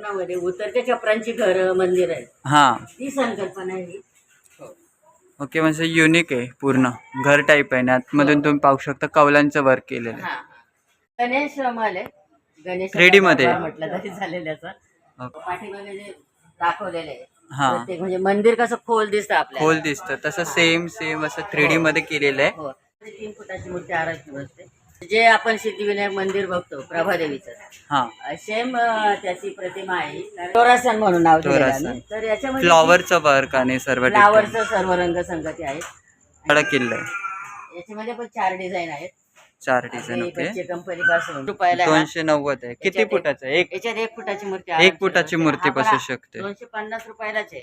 कोकणामध्ये उतरत्या चपरांची घर मंदिर आहेत. हा. ती संकल्पना आहे ही. ओके म्हणजे युनिक आहे पूर्ण. घर टाईप आहे ना आतमधून तुम्ही पाहू शकता कौलांचं वर्क केलेलं आहे. हा हा. गणेश माल. आहे गणेश 3D मध्ये? म्हटलं तरी ओके. पाठीमागे जे दाखवलेलं आहे. हा. प्रत्येक म्हणजे मंदिर कसं खोल दिसतं आपल्याला. खोल दिसतं. तसं सेम सेम असं थ्री डी मध्ये केलेलं आहे. हो. तीन फुटाची मूर्ती आराची बसते. जे आपण सिद्धिविनायक मंदिर बघतो प्रभादेवीचं. हा. सेम त्याची प्रतिमा आहे. टोरासन म्हणून नाव. तर याच्यामध्ये फ्लॉवरचं वर्क आणि सर्व फ्लावरचं सर्व रंग संगती आहे याच्यामध्ये पण चार डिझाईन आहेत. चार डिझाईन ओके. कंपनी पासून रुपयाला. दोनशे नव्वद आहे. किती फुटाचं आहे? एक याच्यात एक फुटाची मूर्ती एक फुटाची. मूर्ती बसू शकते. दोनशे पन्नास रुपयालाच आहे.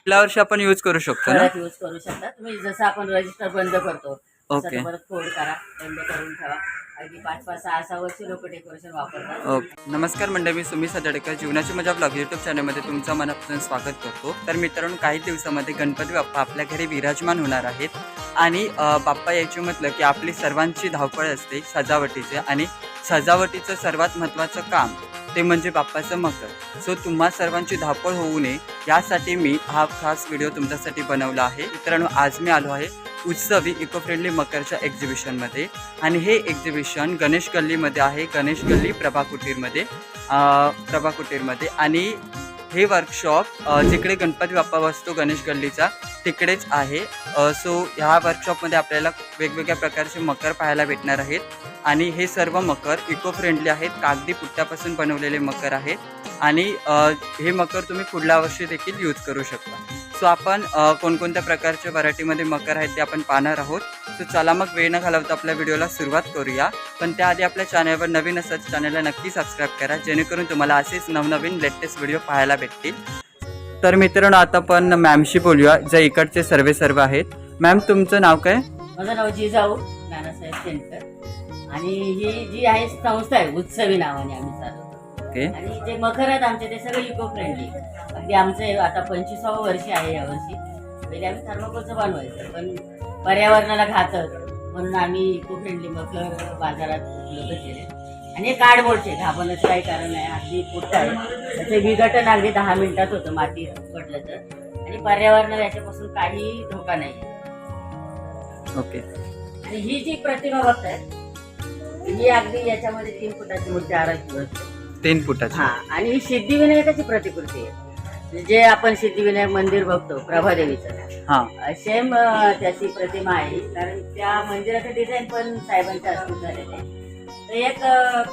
आपल्या वर्षी आपण यूज करू शकतो यूज करू शकता. तुम्ही जसं आपण रजिस्टर बंद करतो ओके. तो परत फोल्ड करा बंद करून ठेवा. अगदी पाच पाच सहा सहा वर्ष लोक डेकोरेशन वापरतात. ओके नमस्कार मंडळी मी सुमी सदडकर. जीवनाची मजा ब्लॉग यूट्यूब चॅनलमध्ये तुमचं मनापासून स्वागत करतो. तर मित्रांनो काही दिवसामध्ये गणपती बाप्पा आपल्या घरी विराजमान होणार आहेत. आणि बाप्पा यायची म्हटलं की आपली सर्वांची धावपळ असते सजावटीचे. आणि सजावटीचं सर्वात महत्त्वाचं काम ते म्हणजे बाप्पाचं मकर. सो तुम्हा सर्वांची धावपळ होऊ नये. यासाठी मी हा खास व्हिडिओ तुमच्यासाठी बनवला आहे. मित्रांनो आज मी आलो आहे उत्सवी इको फ्रेंडली मकरच्या एक्झिबिशनमध्ये आणि हे एक्झिबिशन गणेश गल्लीमध्ये आहे. गणेश गल्ली प्रभा कुटीरमध्ये. प्रभा कुटीरमध्ये. आणि हे वर्कशॉप जिकडे गणपती बाप्पा बसतो गणेश गल्लीचा तिकडेच आहे. सो ह्या वर्कशॉपमध्ये आपल्याला वेगवेगळ्या प्रकारचे मकर पाहायला भेटणार आहेत. आणि हे सर्व मकर इको फ्रेंडली आहेत. कागदी पुट्ट्यापासून बनवलेले मकर आहेत. आणि हे मकर तुम्ही पुढल्या वर्षी देखील यूज करू शकता. सो आपण कोणकोणत्या प्रकारच्या व्हरायटीमध्ये मकर आहेत ते आपण पाहणार आहोत. सो चला मग वेळ न घालवता आपल्या व्हिडिओला सुरुवात करूया. पण त्याआधी आपल्या चॅनलवर नवीन असत चॅनलला नक्की सबस्क्राईब करा जेणेकरून तुम्हाला असेच नवनवीन लेटेस्ट व्हिडिओ पाहायला भेटतील. तर मित्रांनो आता आपण मॅमशी बोलूया जे इकडचे सर्वे सर्व आहेत. मॅम तुमचं नाव काय? माझं नाव जिजाऊ नानासाहेब सेंटर आणि ही जी आहे संस्था आहे उत्सवी नावाने आम्ही चालू ओके. आणि जे मखर आहेत आमचे ते सगळे इको फ्रेंडली अगदी आमचे आता पंचवीसावं वर्ष आहे यावर्षी पहिले आम्ही थर्माकोलचं बनवायचं पण पर्यावरणाला घातक म्हणून आम्ही इको फ्रेंडली मखर बाजारात उपलब्ध केले. आणि हे कार्डबोर्डचे घाबरण्याचं काही कारण नाही अगदी पुट्ट आहे. त्याचे विघटन अगदी दहा मिनिटात होतं माती पडलं तर. आणि पर्यावरणाला याच्यापासून काही धोका नाही. ओके. आणि ही जी प्रतिमा बघताय ही अगदी याच्यामध्ये तीन फुटाची मूर्ती आराची बसते तीन फुटाची. हा आणि ही सिद्धिविनायकाची प्रतिकृती आहे. म्हणजे जे आपण सिद्धिविनायक मंदिर बघतो प्रभादेवीचं. हां. सेम त्याची प्रतिमा आहे. कारण त्या मंदिराचं डिझाईन पण साहेबांच्या हस्तून झालेलं आहे. तर एक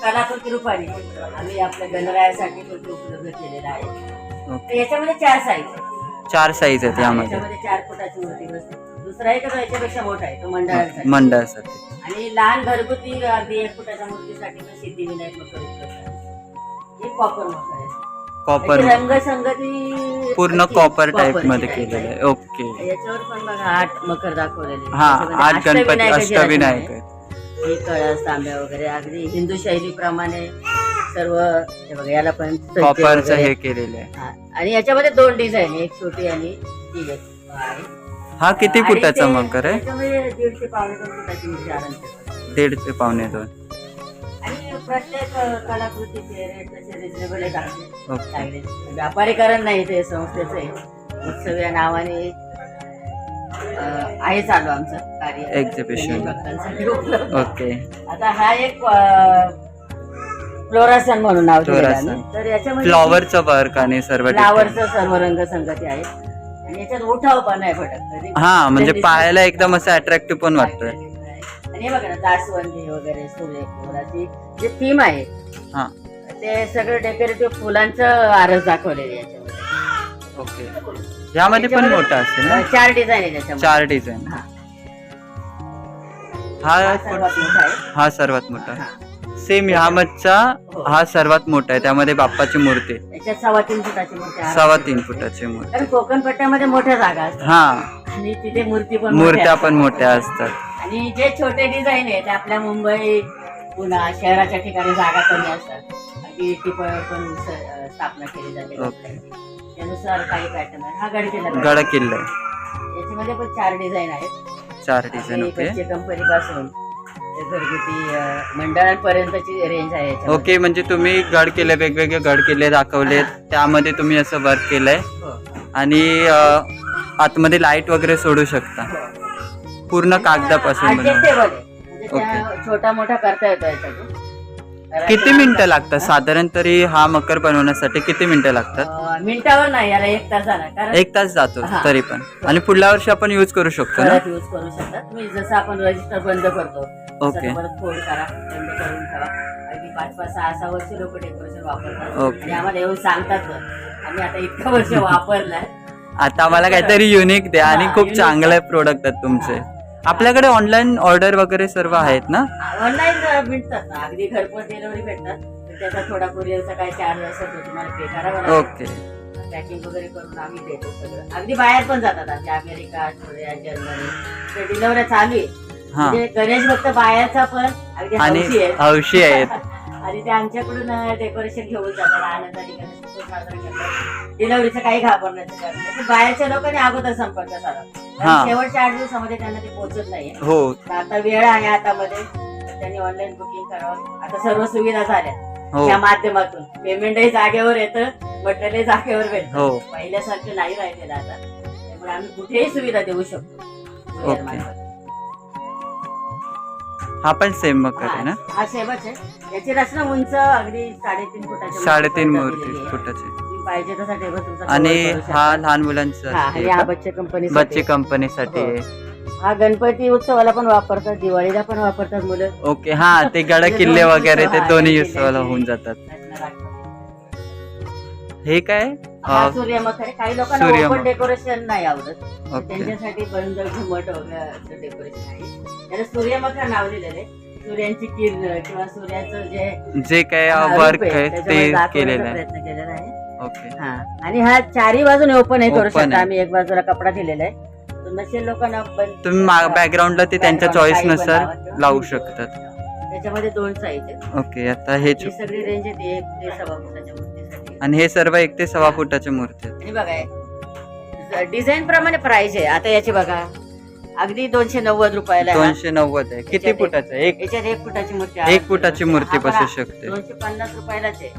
कलाकृती रूपाने आम्ही आपल्या गणरायासाठी ते उपलब्ध केलेला आहे. तर याच्यामध्ये चार साईज चार साईज आहेत यामध्ये. याच्यामध्ये चार फुटाची मूर्ती बसते. दुसरा एक तो याच्यापेक्षा मोठा आहे तो मंडळासाठी. मंडळासाठी. आणि लहान घरगुती अगदी एक फुटाच्या मूर्तीसाठी पण सिद्धिविनायक कॉपर त्याची रंगसंगती पूर्ण कॉपर ची मध्ये केलेलं आहे. ओके याच्यावर पण बघा आठ मकर दाखवलेले हा आठ गणपती अष्टविनायक ही कळस तांब्या वगैरे अगदी हिंदू शैलीप्रमाणे सर्व हे बघा याला पण सज्जे कॉपरचं वगैरे. हे केलेलं आहे. आणि याच्यामध्ये दोन डिझाईन एक छोटी आणि ती. हा किती फुटाचा मकर आहे दीड ते पावणे दोन फुटाची मूर्ती आरामशीर. दीड ते पावणे दोन आणि प्रत्येक कलाकृतीचे रेट तसे रिजनेबल आहेत चांगले व्यापारीकरण नाही ते संस्थेचं आहे उत्सव या नावाने अ, आहे चालू आमचं कार्य Exhibition. गणेश भक्तांसाठी उपलब्ध. ओके आता हा एक फ्लोरासन म्हणून नाव दिलेलं फ्लोरासन. आम्ही. तर याच्यामध्ये फ्लॉवरचं वर्क आणि सर्व detail. फ्लावरचं सर्व रंग संगती आहे आणि याच्यात उठाव पण आहे फटक हा म्हणजे त्यांनी- पाहायला एकदम असं अट्रॅक्टिव्ह पण वाटतोय आणि हे बघा ना जास्वंदी वगैरे सूर्यफूल अशी जे थीम आहे हा. ते सगळं डेकोरेटिव्ह फुलांचं आरस दाखवलेले आहे याच्यामध्ये. ओके. यामध्ये पण मोठा असेल ना? चार डिझाईन आहे त्याच्यामध्ये. चार डिझाईन हा. हा हा सर्वात मोठा आहे. हा सर्वात मोठा हा. सेम ह्यामधचा हा. सर्वात मोठा आहे. त्यामध्ये बाप्पाची मूर्ती आहे. याच्यात सव्वा तीन फुटाची मूर्ती आहे. सव्वा तीन फुटाची मूर्ती कारण कोकण पट्ट्यामध्ये मोठ्या जागा असतात. हा. आणि तिथे मूर्ती पण मूर्त्या पण मोठ्या असतात. आणि जे छोटे डिझाईन आहे ते आपल्या मुंबई पुन्हा शहराच्या ठिकाणी जागा कमी असतात. अगदी टिपावर पण स- स्थापना केली जाते. ओके. त्यानुसार काही पॅटर्न आहे हा गड किल्ला. आहे याच्यामध्ये पण चार डिझाईन आहेत. चार डिझाईन ओके. कंपनी पासून घरगुती अं, मंडळांपर्यंतची रेंज आहे याच्यामध्ये. ओके म्हणजे तुम्ही गड केले वेगवेगळे गड किल्ले दाखवलेत. त्यामध्ये तुम्ही असं वर्क केलंय. हो. आणि अ, आतमध्ये लाइट वगैरे सोडू शकता. पूर्ण कागदापासून बनवलं. म्हणजे छोटा मोठा करता येतो याच्यातून किती मिनिटं लागतात? साधारण तरी हा मकर बनवण्यासाठी किती मिनिटं लागतात? अं, मिनिटावर नाही याला एक तासाला कारण एक तास जातो हा. तरी पण. आणि पुढल्या वर्षी आपण यूज करू शकतो ना? परत यूज करू शकता. तुम्ही जसं आपण रजिस्टर बंद करतो तसं ओके. तो परत फोल्ड करा बंद करून ठेवा. अगदी पाच पाच सहा सहा वर्ष लोक डेकोरेशन वापरतात. ओके. आणि आम्हाला येऊन सांगतात पण. आम्ही आता इतकं वर्ष वापरलंय. आता आम्हाला काहीतरी युनिक द्या आणि हा, खूप unique. चांगले प्रोडक्ट आहेत तुमचे. आपल्याकडे ऑनलाईन ऑर्डर वगैरे सर्व आहेत ना? ऑनलाईन भेटतात ना. अगदी घरपोच डिलिव्हरी भेटतात. पण त्याचा थोडा कुरिअरचा काय चार्ज असेल तो तुम्हाला पे करावा लागेल ओके पॅकिंग वगैरे करून आम्ही देतो सगळं. अगदी बाहेर पण जातात आमच्या. America Australia Germany. ते डिलिव्हऱ्या चालू आहे. हा. म्हणजे गणेश भक्त बाहेरचा पण अगदी आणि हौशी आहेत. आणि ते आमच्याकडून डेकोरेशन घेऊन जातात आनंदाने गणेशोत्सव साजरा करतात. डिलिव्हरीचं काही घाबरण्याचं कारण नाही. बाहेरच्या लोकांनी अगोदर संपर्क साधा शेवटच्या आठ दिवसामध्ये त्यांना ते पोहोचत नाहीये. हो. आता वेळ आहे हातामध्ये त्यांनी ऑनलाईन बुकिंग करावं. आता सर्व सुविधा झाल्या. हो. या माध्यमातून. पेमेंटही जागेवर येतं मटेरियल जागेवर भेटतं. हो. पहिल्यासारखं नाही राहिलेलं आता. त्यामुळे आम्ही कुठेही सुविधा देऊ शकतो. हा पण सेम मकर आहे ना? हा हा आहे. याची रचना उंच अगदी साडेतीन फुटाच्या साडेतीन मूर्ती. फुटाचे. पाहिजे तसा टेबल तुमचा आणि cover करू शकता. हा लहान मुलांचा हा आणि हा बच्चे कंपनी बच्चे कंपनीसाठी आहे. हा गणपती उत्सवाला पण वापरतात दिवाळीला पण वापरतात मुलं. ओके हा ते गड किल्ले वगैरे ते हा, दोन्ही उत्सवाला होऊन जातात. रचना राखतात. हे काय? हा अ, सूर्यमुख आहे काही लोकांना सूर्यमुख. ओपन डेकोरेशन नाही आवडत. ओके. त्यांच्यासाठी बंद घुमट वगैरे डेकोरेशन आहे. त्याला सूर्यमुख नाव दिलेलं आहे सूर्यांची किरण किंवा सूर्याचं जे जे काय वर्क आहे, आहे ते केलेलं आहे. प्रयत्न केलेला आहे. ओके हा. आणि हा चारही बाजूने ओपन हे करू Open शकता आहे. आम्ही. एक बाजूला कपडा दिलेला आहे. तर नसेल लोकांना बंद- तुम्ही बॅकग्राऊंडला ते त्यांच्या background चॉईस काही पण नुसार लावा किंवा लावू तुम्ही शकतात. त्याच्यामध्ये दोन साईज आहेत. ओके आता हे ही सगळी रेंज आहे एक ते सव्वा फुटाच्या मूर्तीसाठी आणि हे सर्व एक ते सव्वा फुटाच्या मूर्ती आहेत. आणि बघा डिझाईन प्रमाणे प्राइस आहे. आता याची बघा. अगदी दोनशे नव्वद रुपयाला आहे हा. दोनशे नव्वद आहे. किती याच्यात फुटाचं आहे? एक याच्यात एक फुटाची मूर्ती एक फुटाची मूर्ती बसू शकते. दोनशे पन्नास रुपयालाच आहे.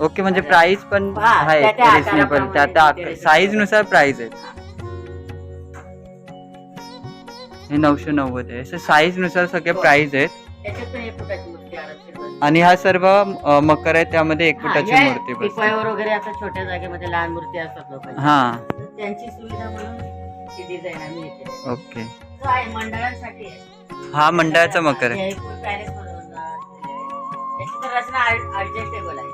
ओके म्हणजे प्राइस पण हा, आहे त्या- त्या रिजनेबल त्या त्या साईजनुसार प्राइस आहे. हे. नऊशे नव्वद आहे. असं साईजनुसार सगळे हो. प्राइस आहेत. त्याच्यात पण एक फुटाची मूर्ती आरामशीर बसते. आणि हा सर्व अ, मकर आहे त्यामध्ये एक हा, फुटाची या मूर्ती बसते. वगैरे आता छोट्या जागेमध्ये लहान मूर्ती असतात लोकांच्या. हा. त्यांची सुविधा म्हणून डिझाईन आम्ही येते ओके. तो आहे मंडळांसाठी आहे. हा मंडळाचा मकर आहे. हे तर रचना ऍडजस्टेबल आहे.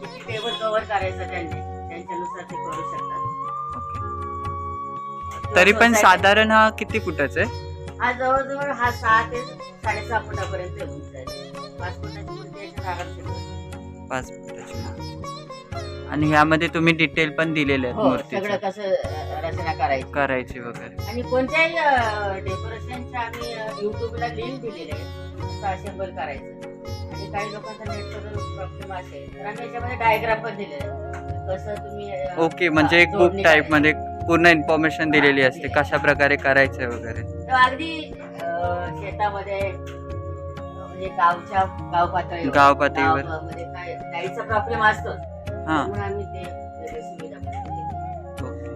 किती टेबल कव्हर करायचं त्यांनी त्यांच्यानुसार ते करू शकतात. ओके. तरी पण साधारण हा किती फुटाचा आहे? हा जवळजवळ हा सहा ते साडेसहा फुटापर्यंत पाच फुटाची मूर्ती. पाच फुटाची. आणि ह्यामध्ये तुम्ही डिटेल पण दिलेले आहेत हो सगळं मूर्तीचे कसं रचना करायची. करायची वगैरे. आणि कोणत्याही डेकोरेशनच्या आम्ही युट्यूबला लिंक दिलेले आहे असेंबल करायचं. आणि काही लोकांचा प्रॉब्लेम असेल तर आम्ही याच्यामध्ये डायग्राम पण दिलेले कसं तुम्ही अं, ओके म्हणजे एक बुक जोडणी टाईप करायची. मध्ये पूर्ण इन्फॉर्मेशन दिलेली असते. कशा प्रकारे करायचंय वगैरे. तर अगदी अं, शेतामध्ये म्हणजे गावच्या गाव पातळीवर गाव पातळीवर. गावामध्ये काय लाईटचा प्रॉब्लेम असतो हा. म्हणून आम्ही ते दिली.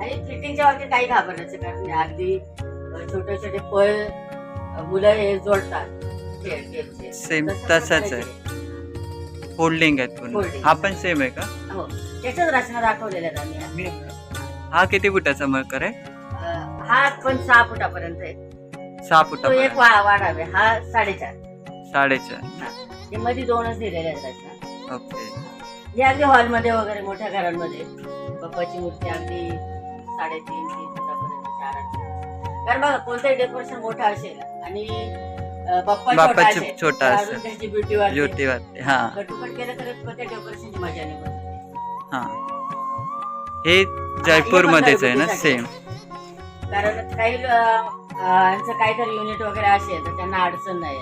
आणि फिटिंगच्या बाबतीत काही घाबरण्याचं कारण नाही. अगदी अं, छोटे छोटे अं, मुलं हे जोडतात खेळ गेमचे. Same तसं तसंच आहे. करायचे. फोल्डिंग आहेत पूर्ण. Folding. हा पण सेम आहे का? हो. त्याच्याच रचना दाखवलेल्या आहेत आम्ही. हा किती फुटाचा मकर आहे? अं, हा पण सहा फुटापर्यंत आहे. सहा तो एक वा- वाढावे. हा साडेचार. साडेचार. हे मध्ये दोनच दिलेले आहेत रचना. ओके. हे अगदी हॉलमध्ये वगैरे मोठ्या घरांमध्ये बाप्पाची मूर्ती अगदी साडेतीन तीन फुटापर्यंत चार कारण बघा कोणतंही डेकोरेशन मोठं असेल आणि बाप्पा छोटा बाप्पाची असेल छोटा तर असेल. अजून त्याची ब्युटी वाढते ज्योती वाटते हा कटुकट केलं तर कोणत्या डेकोरेशनची मजा नाही. हा हे जयपूर मध्येच आहे ना. सेम कारण काही अं, अं, यांचं काहीतरी युनिट वगैरे असेल तर त्यांना अडचण नाही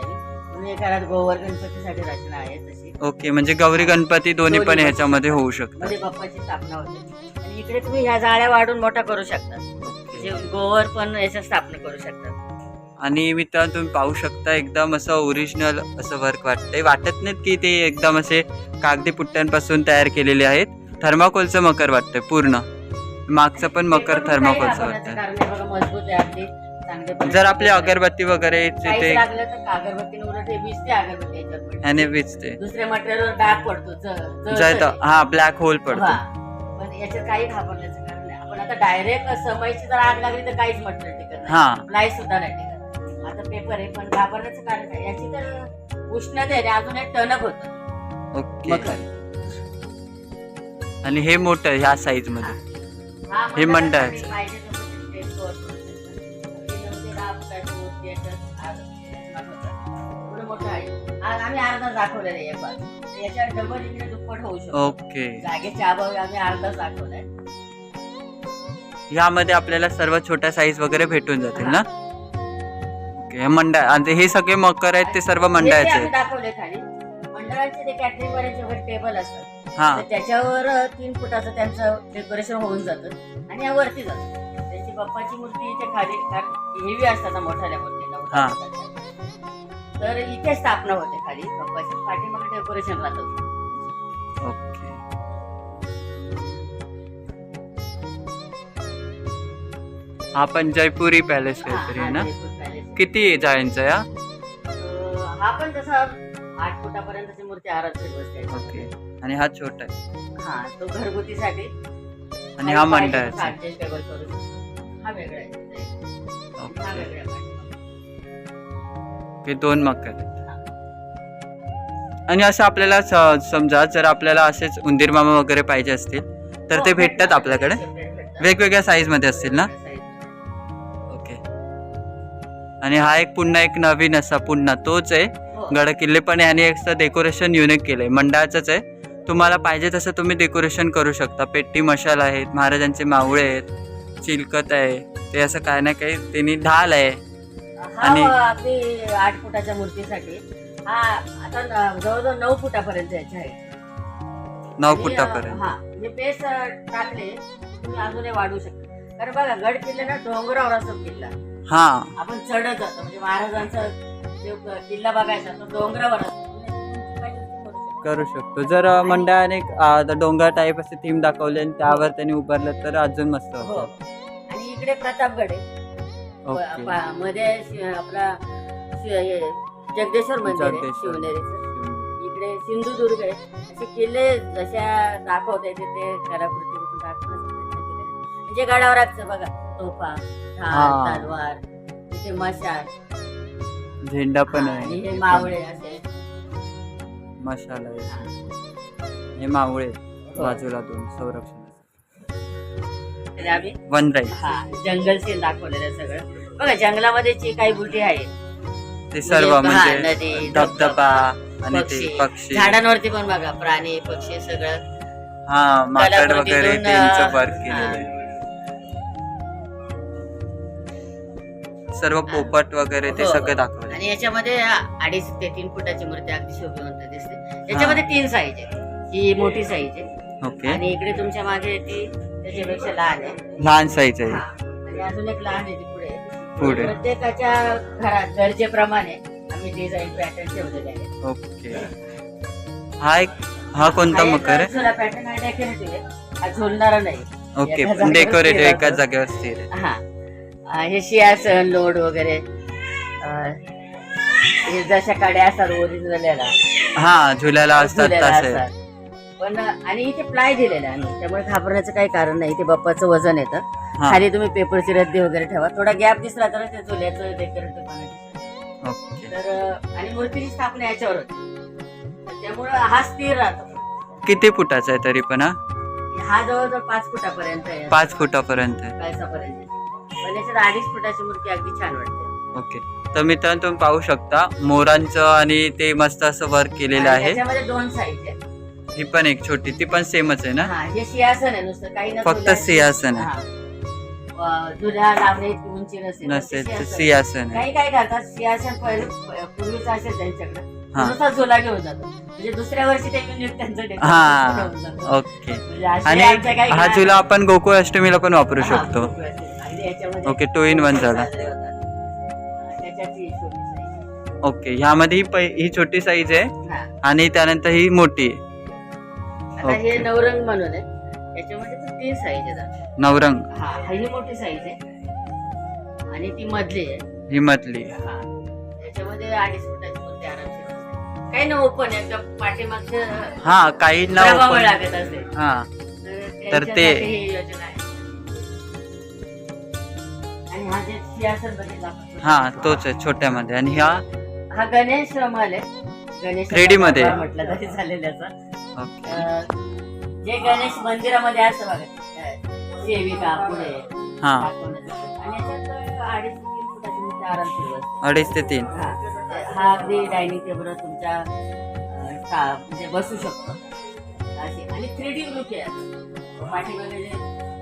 घरात गोवर गणपतीसाठी रचना आहे तशी. ओके म्हणजे गौरी गणपती दोन्ही पण. ह्याच्यामध्ये होऊ शकतात. मध्ये बाप्पाची स्थापना होते. आणि इकडे तुम्ही ह्या जाळ्या वाढून मोठा करू शकता. म्हणजे गोवर पण याच्या स्थापना करू शकता आणि मित्रांनो तुम्ही पाहू शकता एकदम असं ओरिजिनल असं वर्क वाटतंय. वाटत नाहीत की ते एकदम असे कागदी पुट्ट्यांपासून तयार केलेले आहेत. थर्माकोलचं मकर वाटतंय पूर्ण. मागचं पण मकर थर्माकोलचं वाटतंय. कारण आहे बघा, मजबूत आहे आपली चांगले जर आपली अगरबत्ती वगैरे ते लागलं तर अगरबत्तीने उलट हे वीजते अगरबत्ती. ह्याने विचते दुसऱ्या मटेरियलवर डाग पडतो. हा ब्लॅक होल पडतो. पण याच्यात काही घाबरण्याचं कारण नाही. आपण आता डायरेक्ट समयची जर आग लागली तर काहीच मटेरियल टिकत हा. सुद्धा नाही टिकत. आता पेपर आहे पण घाबरण्याचं कारण काय? याची तर उष्णता आहे आणि अजून एक टणक होत. ओके. आणि हे मोठं ह्या साईजमध्ये. हा मंडळाचं. मोठं आहे. आज आम्ही अर्धा दाखवलेलं आहे पण याच्यात डबल इकडे दुप्पट होऊ शकतो. ओके. जागेच्या अभावी आम्ही अर्धाच दाखवलाय ह्यामध्ये आपल्याला सर्व छोट्या साईज वगैरे भेटून जातील ना? ओके हे मंडळ आणि हे सगळे मकर आहेत ते सर्व मंडळाचे आहेत. दाखवले खाली. मंडळाचे ते कॅटरिंग वाल्याचे वगैरे टेबल असतात. हा. तर त्याच्यावर तीन फुटाचं त्यांचं डेकोरेशन होऊन जातं आणि या वरती जातं. त्याची बाप्पाची मूर्ती इथे खाली हेवी असतात ना मोठ्याल्या मूर्तीला. हा. तर इथे स्थापना होते खाली. बाप्पाची पाठीमागे डेकोरेशन राहतं. ओके. हा पण जयपुरी पॅलेस काहीतरी ना. किती जाळ्यांचा या? हा पण तसा आठ फुटापर्यंतची मूर्ती आरात बसते ओके. आणि हा छोटा आहे. हा तो घरगुतीसाठी. आणि हा मंडळाचा. हा वेगळा आहे. हा ओके वेगळा आहे. हे दोन मकर आहेत आणि असं आपल्याला समजा जर आपल्याला असेच उंदीर मामा वगैरे पाहिजे असतील तर ते भेटतात आपल्याकडे. वेगवेगळ्या साईजमध्ये असतील ना? ओके. आणि हा एक पुन्हा एक नवीन असा पुन्हा तोच आहे. हो. गड किल्ले पण आहे आणि एक डेकोरेशन युनिक केलंय. मंडळाचंच आहे. तुम्हाला पाहिजे तसं तुम्ही डेकोरेशन करू शकता. पेट्टी मशाल आहेत महाराजांचे मावळे आहेत चिलकत आहे. ते असं काय ना काही त्यांनी ढाल आहे. हा आणि- आपली आठ फुटाच्या मूर्तीसाठी. हा आता न- जवळजवळ नऊ फुटापर्यंत आहे. नऊ आणि, फुटापर्यंत. हा म्हणजे बेस टाकले तुम्ही अजूनही वाढवू शकता. कारण बघा गड किल्ला ना डोंगरावर असतो किल्ला. हा. आपण चढत जातो म्हणजे महाराजांचा जो किल्ला बघायचा तो डोंगरावर असतो. तुम्ही पाहिजे तसं करू शकता. करू शकतो. जर अ, मंडळाने अ, डोंगर टाईप असे थीम दाखवले आणि त्यावर त्यांनी उभारलं तर अजून मस्त हो. होतं. आणि इकडे प्रतापगड आहे. ओके. प- पा- मध्ये शि- आपला शि- हे जगदेश्वर मंदिर आहे जगदेश्वर. शिवनेरीचं. इकडे सिंधुदुर्ग आहे. असे किल्ले जशा दाखवता येते ते कलाकृती दाखवण्याचा प्रयत्न केलेला आहे. म्हणजे गडावरच बघा. तोफा हा. तलवार इथे मशाल. झेंडा पण आणि आहे हे मावळे असे. मशाला आहे. हे मावळे. बाजूला दोन संरक्षण. आणि आम्ही वन हा जंगल सीन दाखवलेलं आहे सगळं. बघा जंगलामध्ये जी काही बुटी आहे ते सर्व हा, म्हणजे नदी, धबधबा आणि ते पक्षी. झाडांवरती पण बघा प्राणी पक्षी सगळं. हा माकड वगैरे त्यांचं हा. केलेलं आहे. सर्व पोपट वगैरे ते हो. सगळं दाखवले आणि याच्यामध्ये अडीच ते तीन फुटाची मूर्ती अगदी शोभिवंत दिसते. याच्यामध्ये तीन साईज आहे ही मोठी साईज आहे. ओके. आणि इकडे तुमच्या मागे ती त्याच्यापेक्षा लहान आहे लहान साईज आहे. हा. आणि अजून एक लहान आहे ती पुढे. पुढे. प्रत्येकाच्या घरात गरजेप्रमाणे आम्ही डिझाईन पॅटर्न ठेवलेले आहेत. ओके. हा एक हा कोणता मकर आहे? पॅटर्न डेकोरेटिव्ह आहे. हा झुलणारा नाही. ओके एका जागेवर डेकोरेटिव्ह स्थिर एकाच असतो. जागेवर स्थिर आहे. हा. अं, हे सिंहासन लोड वगैरे. अं, हे जशा काड्या असतात ओरिजिनल हा झुल्याला असतात तसे. पण आणि इथे प्लाय दिलेला आहे आम्ही. त्यामुळे घाबरण्याचं काही कारण नाही. इथे बाप्पाचं वजन येतं. हा. खाली तुम्ही पेपरची रद्दी वगैरे ठेवा. थोडा गॅप दिसला तर ते डेकोरेटिव्ह ओके. तर अं, आणि मूर्तीची स्थापना याच्यावर त्यामुळं हा स्थिर राहतो. किती फुटाचा आहे तरी पण हा? हा जवळजवळ पाच फुटापर्यंत आहे. पाच फुटापर्यंत आहे. पण याच्यात अडीच फुटाची मूर्ती अगदी छान वाटते. ओके. तर मित्रांनो तुम्ही पाहू शकता मोरांचं आणि ते मस्त असं वर्क केलेलं आणि आहे. त्याच्यामध्ये दोन साईज आहे ही पण एक छोटी ती पण सेमच आहे ना हा हे सिंहासन आहे नुसतं काही फक्त सिंहासन आहे हा. अं, उंची नसेल पण ते नसेल तर सिंहासन आहे. सिंहासन आहे काही काय करतात सिंहासन पहिले पूर्वीच असेल त्यांच्याकडे हा. नुसता झुला घेऊन जातो म्हणजे दुसऱ्या वर्षी ते युनिट त्यांचं decoration हा. घेऊन जातो. ओके म्हणजे असे आणि आमच्या काही हा झुला आपण गोकुळ अष्टमीला पण वापरू हा, शकतो खूप वेळ. आणि याच्यामध्ये ओके, two in one झाला. साजरे होतात. ओके ह्यामध्ये ही पै ही छोटी साईज आहे हा आणि त्यानंतर ही मोठी आहे आता हे. नवरंग म्हणून आहे याच्यामध्ये तीन साईज आहेत नवरंग. हा हा ही मोठी साईज आहे. आणि ती मधली आहे. ही मधली. हा अडीच फुटाची मूर्ती आरामशीर काही ना ओपन आहे एकदम पाठीमागचं हा काही ना प्रभाव open- लागत असेल. हा. तर ते- त्यांच्यासाठी ही योजना आहे. आणि हा जे सिंहासन बघितला आपण. हा तोच आहे छोट्यामध्ये. आणि ह्या हा गणेश रमाल. आहे गणेश 3D मध्ये. म्हटलं तरी चालेल याचा. ओके अं, जे गणेश मंदिरामध्ये असतं बघा सेविका पुढे. हा. आणि अडीच ते तीन फुटाची मूर्ती आरामशीर बसते. अडीच ते तीन. हा. हा अगदी डायनिंग टेबल तुमच्या अं, म्हणजे बसू शकतो. अशी. आणि थ्री डी आहे. जे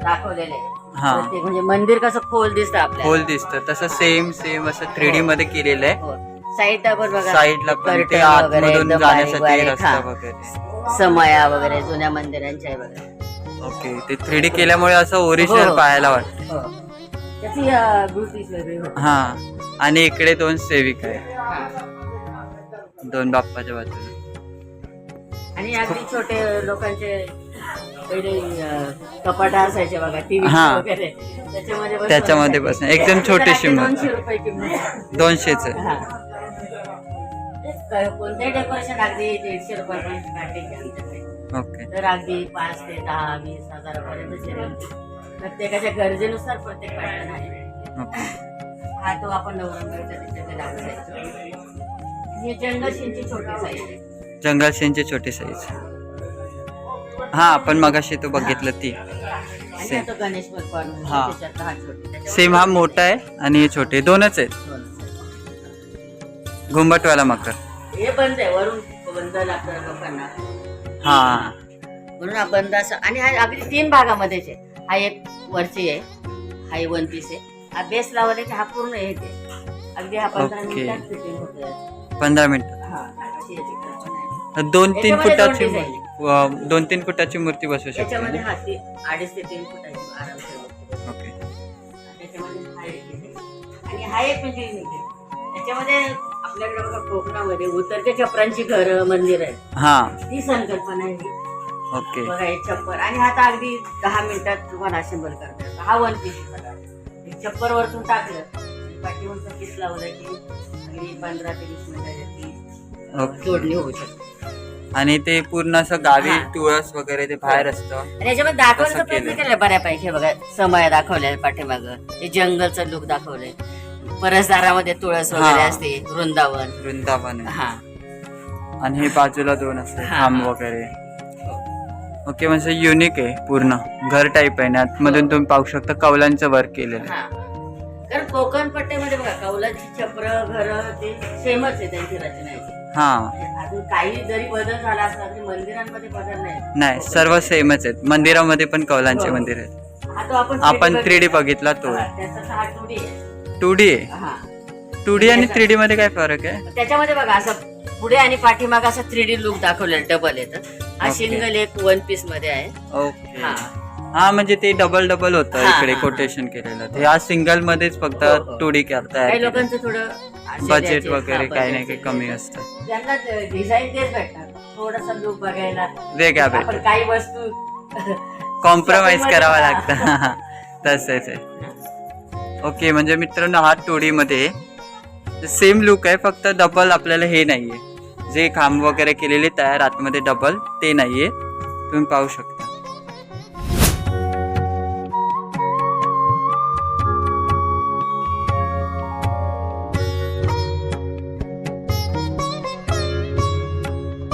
दाखवलेले आहे. हा. प्रत्येक म्हणजे मंदिर कसं खोल दिसतं आपल्याला. खोल दिसतं. तसं सेम सेम असं थ्री डी मध्ये केलेलं आहे. हो. साईडला पण बघा. साईडला पण ते curtain वगैरे आतमधून एकदम बारीक जाण्यासाठी बारीक, रस्ता हा. वगैरे. समया वगैरे जुन्या मंदिरांच्या आहे बघा ओके ते थ्री डी केल्यामुळे असं ओरिजिनल हो. पाहायला वाटतं हो त्याची ब्युटी वेगळी होती हा आणि इकडे दोन सेविका आहे हा. दोन बाप्पाच्या बाजूला आणि अगदी छोटे लोकांचे पहिले अं, कपाट असायचे बघा टीव्ही हा. वगैरे त्याच्यामध्ये बसवण्यासाठी. त्याच्यामध्ये बसणं. एकदम छोटीशी त्याच्यासाठी मूर्ती. दोनशे रुपये किंमत दोनशेच आहे हा. क- कोणतेही डेकोरेशन अगदी दीडशे रुपयापर्यंत आमच्याकडे. ओके तर अगदी पाच ते दहा वीस हजारापर्यंत प्रत्येकाच्या गरजेनुसार प्रत्येक पॅटर्न आहे. हा तो आपण दाखवायचो. ही जंगलशींची छोटी साईज आहे. जंगल शेनची छोटी साईज. हा आपण मगाशी तो बघितलं ती. आणि. आता गणेश भगवान हा. त्याच्यात हा छोटी त्याच्यामध्ये सेम हा मोठा आहे आणि हे छोटे. दोनच आहेत. घुंबटवाला मकर. हे बंद आहे वरून बंद लागतं लोकांना हा म्हणून हा बंद असं आणि हा अगदी तीन भागामध्येच आहे हा एक वरची आहे हा एक वन पीस आहे हा बेस लावला की हा पूर्ण एक आहे अगदी हा पंधरा Okay. मिनिटात फिटिंग होतो पंधरा मिनिट हा अशी याची कल्पना आहे. दोन तीन याच्यामध्ये दोन फुटाची design दोन तीन फुटाची मूर्ती बसू शकते त्याच्यामध्ये ना? हा ती अडीच ते तीन फुटाची आरामशीर. ओके त्याच्यामध्ये हा एक. आणि हा एक म्हणजे unique आहे. त्याच्यामध्ये आपल्याकडे बघा कोकणामध्ये छपरांची घर मंदिर आहेत. हा. ती संकल्पना आहे. ही. ओके. बघा हे छप्पर. आणि हा तर अगदी दहा मिनिटात तुम्हाला असेंबल करता येतं. हा वन पीस हे छप्पर वरतून टाकलं पाठीवरचं पीस लावलं की अगदी पंधरा ते वीस मिनिटाच्या ती ओके. जोडणी होऊ शकते. आणि ते पूर्ण असं गावी हा. तुळस वगैरे ते बाहेर असतं? आणि याच्यामध्ये दाखवण्याचा प्रयत्न केलंय. बऱ्यापैकी. हे बघा समय दाखवलाय पाठीमाग. हे जंगलचं लुक दाखवलंय. परसदारामध्ये तुळस वगैरे हा. असते वृंदावन. वृंदावन आहे. हा. आणि हे बाजूला दोन असते हा, खांब. वगैरे. ओके म्हणजे युनिक आहे पूर्ण. घर टाईप आहे आणि आतमधून तुम्ही पाहू शकता कौलांचं वर्क केलेलं आहे. हा. कारण कोकण पट्ट्यामध्ये बघा कौलाची छपर घर ते सेमच आहे त्यांची रचनाची हा. अजून काही जरी बदल झाला असला तरी मंदिरांमध्ये बदल नाही. नाही सर्व सेमच आहेत. मंदिरामध्ये पण कौलांचे हो. मंदिर आहेत. हा तो आपण आपण 3D थ्री डी बघितला. तो हा, त्याचा हा 2D आहे. टू डी हा. टू डी आणि थ्री डी मध्ये काय फरक आहे? त्याच्यामध्ये बघा असं पुढे आणि पाठीमाग असं थ्री डी लुक दाखवलेलं डबल येतं हा Okay. सिंगल एक वन पीसमध्ये आहे. ओके हा. हा म्हणजे ते डबल डबल होतं हा, इकडे हा, कोटेशन केलेलं. ते हा सिंगल मध्येच फक्त हो, हो. टू डी काही केलं. लोकांचं थोडं बजेट वगैरे काही नाही काही कमी. असतं. त्यांना डिझाईन तेच भेटणार थोडासा लुक बघायला. वेगळ्या आपण भेटत. काही वस्तू कॉम्प्रोमाइज shopping मध्ये करावं. लागतं. तसंच आहे. ओके म्हणजे मित्रांनो हा टोळीमध्ये सेम लुक आहे फक्त डबल आपल्याला हे नाही आहे जे खांब वगैरे केलेले तयार आतमध्ये डबल ते नाही आहे तुम्ही पाहू शकता.